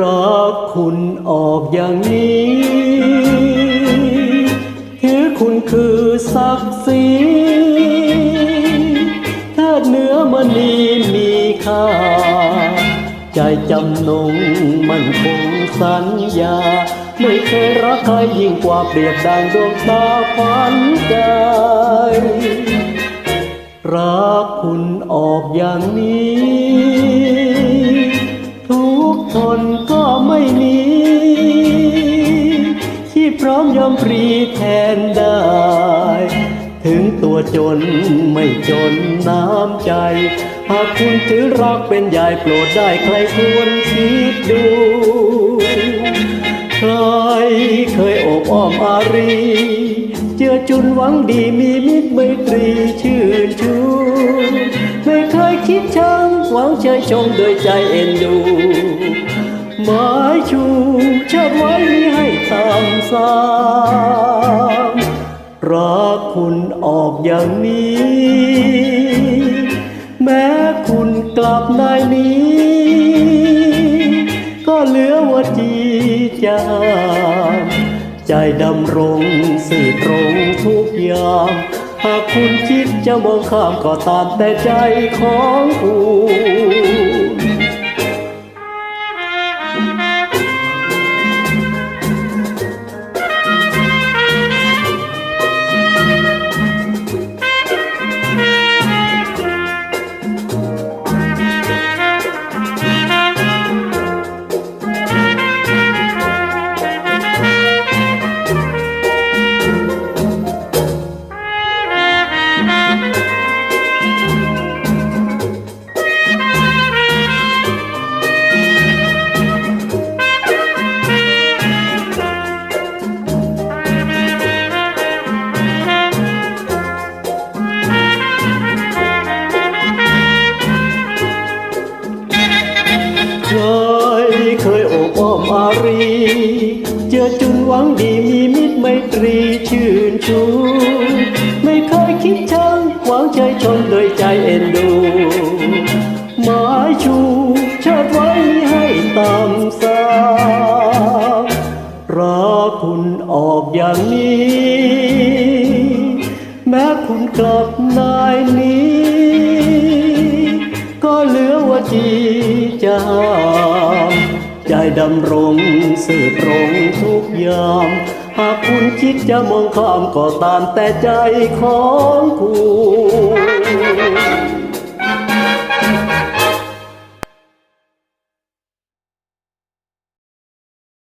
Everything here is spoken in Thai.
รักคุณออกอย่างนี้ ถือคุณคือศักดิ์ศรีถ้าเนื้อมณีมีค่า ใจจำนงมันคงสัญญา ไม่เคยรักใครยิ่งกว่าเปรียบดังดวงตาขวัญใจ ร้อมยอมปรีแทนได้ ถึงตัวจนไม่จนน้ำใจ หากคุณถือรักเป็นใหญ่โปรดได้ใครควรคิดดู ใครเคยอบอ้อมอารี เจือจุนหวังดีมีมิตรไมตรีชื่นชูไม่เคยคิดชังหวังเชยชมโดยใจเอ็นดูหมายชูเชิดไว้มิให้ตาม สามรักคุณออกอย่างนี้ แม้คุณกลับนายนี้ ก็เหลือว่าจีจามใจดำรงสื่อตรงทุกอย่ามหากคุณคิดจะมองข้ามก็ตามแต่ใจของคุณ รี เจอจุนหวังดีมีมิตรไมตรีชื่นชู ไม่เคยคิดชังหวังใจชมโดยใจเอ็นดู หมายชูเชิดไว้ให้ตามสารักคุณออกอย่างนี้ แม้คุณกลับนายนี้ ก็เหลือว่าจีจา ใจดำรงสืบรงทุกยาม หากคุณคิดจะมองข้ามก็ตามแต่ใจของคุณ